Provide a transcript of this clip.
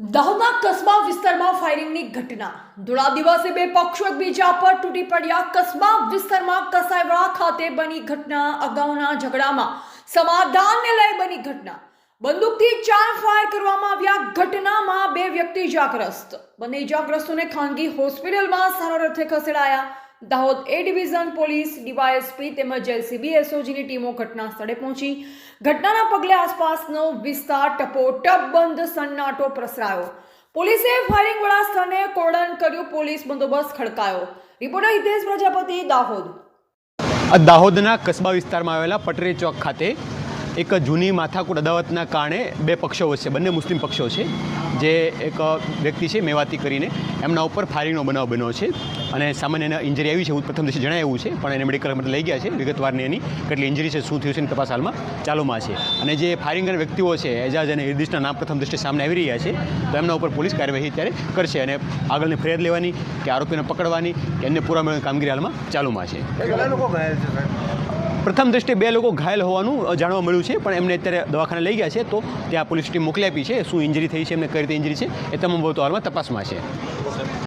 દાહોદના કસ્બા વિસ્તારમાં ફાયરિંગની ઘટના. ધોળા દિવસે બે પક્ષો એકબીજા પર તૂટી પડ્યા. કસ્બા વિસ્તારમાં કસાઈવાડા ખાતે બની ઘટના. અગાઉના ઝઘડામાં સમાધાનને લઈ બની ઘટના. બંદૂકથી ચાર ફાયર કરવામાં આવ્યા. ઘટનામાં બે વ્યક્તિ જાગ્રસ્ત બંને જાગ્રસ્તોને ખાનગી હોસ્પિટલમાં સારવાર અર્થે ખસેડાયા. Dahod A division police DYSP તેમજ એલસીબી એસઓજીની ટીમો ઘટના સ્થળે પહોંચી. ઘટનાના પગલે આસપાસનો વિસ્તાર ટપોટપ બંધ સન્નાટો પ્રસરાયો. પોલીસે ફાયરિંગ વાળા સ્થળને કોર્ડન કર્યું, પોલીસ બંદોબસ્ત ખડકાયો. રિપોર્ટર હિતેશ પ્રજાપતિ, દાહોદ. દાહોદના કસ્બા વિસ્તારમાં આવેલા પટરી ચોક ખાતે એક જૂની માથાકૂટ અદાવતના કારણે બે પક્ષો વચ્ચે બંને મુસ્લિમ પક્ષો છે, જે એક વ્યક્તિ છે, મેવાતી કરીને એમના ઉપર ફાયરિંગનો બનાવ બન્યો છે અને સામાન્ય એને ઇન્જરી આવી છે એવું પ્રથમ દિવસે જણાવ્યું છે, પણ એને મેડિકલ માટે લઈ ગયા છે, વિગતવારની એની કેટલી ઇન્જરી છે, શું થયું છે, એની તપાસ હાલમાં ચાલુમાં છે. અને જે ફાયરિંગ વ્યક્તિઓ છે, એજાજ અને ઇર્દિશના નામ પ્રથમ દ્રષ્ટિએ સામે આવી રહ્યા છે, તો એમના ઉપર પોલીસ કાર્યવાહી ત્યારે કરશે અને આગળની ફરિયાદ લેવાની કે આરોપીને પકડવાની કે એમને પૂરા મેળવવાની કામગીરી હાલમાં ચાલુમાં છે. પ્રથમ દ્રષ્ટિએ બે લોકો ઘાયલ હોવાનું જાણવા મળ્યું છે, પણ એમને અત્યારે દવાખાને લઈ ગયા છે, તો ત્યાં પોલીસ ટીમ મોકલી આપી છે, શું ઇન્જરી થઈ છે, એમને કઈ રીતે ઇન્જરી છે, એ તમામ બાબતો હાલમાં તપાસમાં છે.